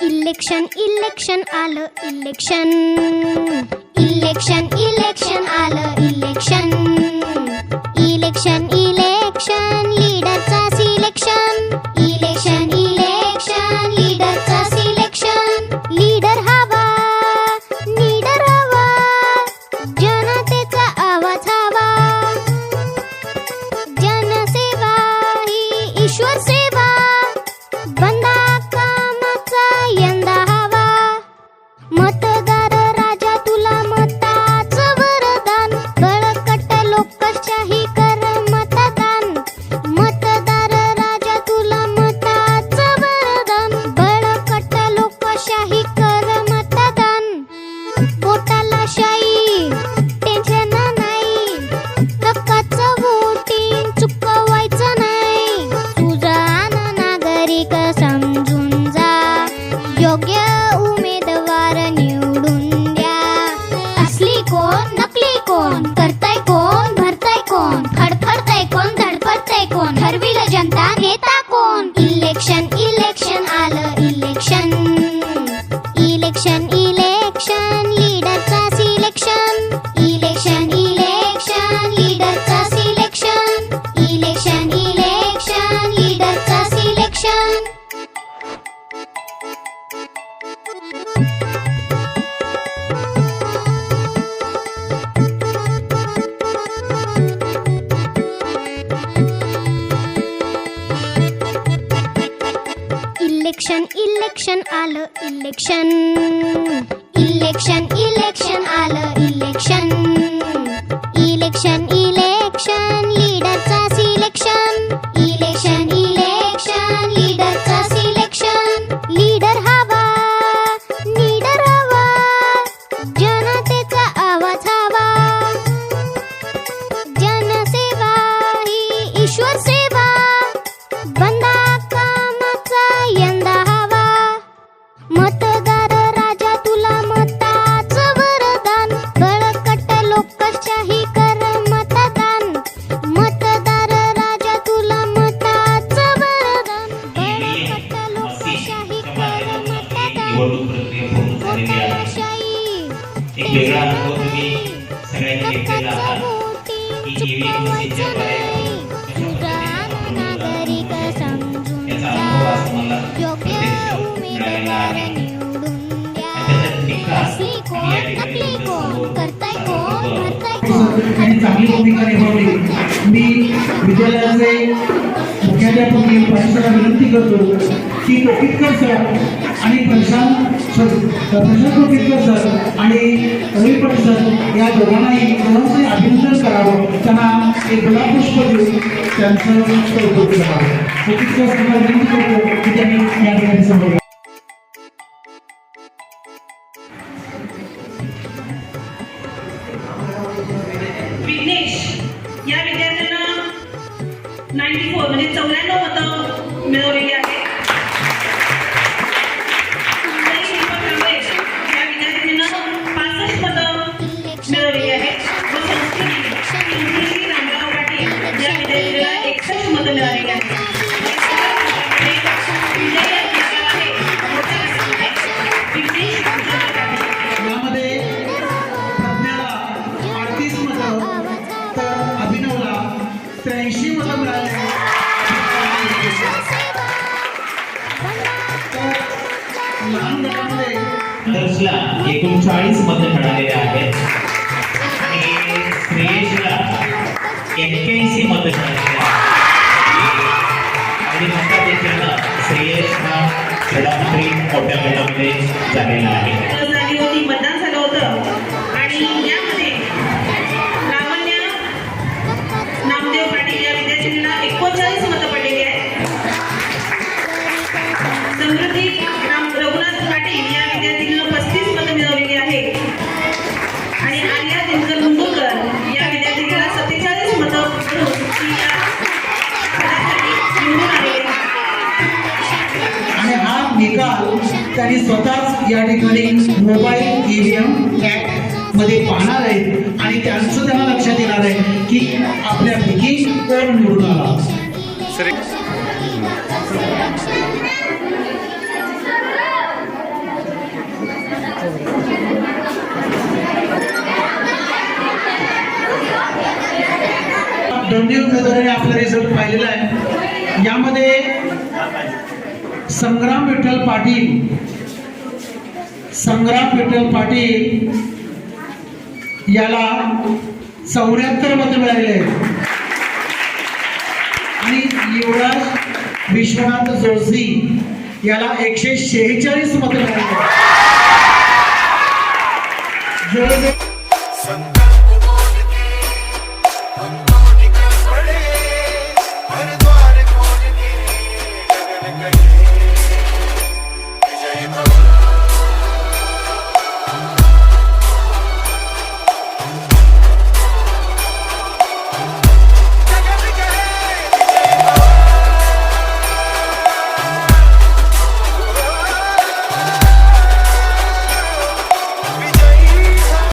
election election alle election election election alle election election election आलं election. Election election आलं election. निवडणूक प्रक्रिया पूर्ण झालेली आहे. एक वेगळा अनुभव तुम्ही सगळ्यांनी घेतलेला आहात. की ईव्हीएम मशीनच्या विद्यालयाचे मुख्याध्यापक विनंती करतो की कोकितकर सर आणि प्रशांत प्रशांत कोटेकर सर आणि रवी पाटील सर या दोघांनाही दोघांचे अभिनंदन करावं. त्यांना एक गुलाबपुष्प देऊन त्यांचं कौतुक करावं. कोटेकर विनंती करतो की त्यांनी या ठिकाणी समोर या. विद्यार्थ्यांना नाईन्टी फोर म्हणजे चौऱ्याण्णव मतं मिळवलेली ऐंशी मला मिळाले. लहान गटामध्ये दर्शला एकोणचाळीस मत मिळालेले आहेत. श्रेयशला एक्क्याऐंशी मत मिळालेले आणि म्हणतात श्रेयश हा क्रीडामध्ये मोठ्या गटामध्ये झालेला आहे. त्यांनी स्वतःच या ठिकाणी मोबाईल ईव्हीएम ऍपमध्ये पाहणार आहेत. आणि त्यांचं त्यांना लक्षात येणार आहे की आपल्यापैकी कोण निवडून आला? दोन्ही उमेदवारांनी आपला रिझल्ट पाहिलेला आहे. यामध्ये संग्राम विठ्ठल पाटील संग्राम विठ्ठल पाटील याला चौऱ्याहत्तर मत मिळाले आणि युवराज विश्वनाथ जोशी याला एकशे शेहेचाळीस मत मिळाले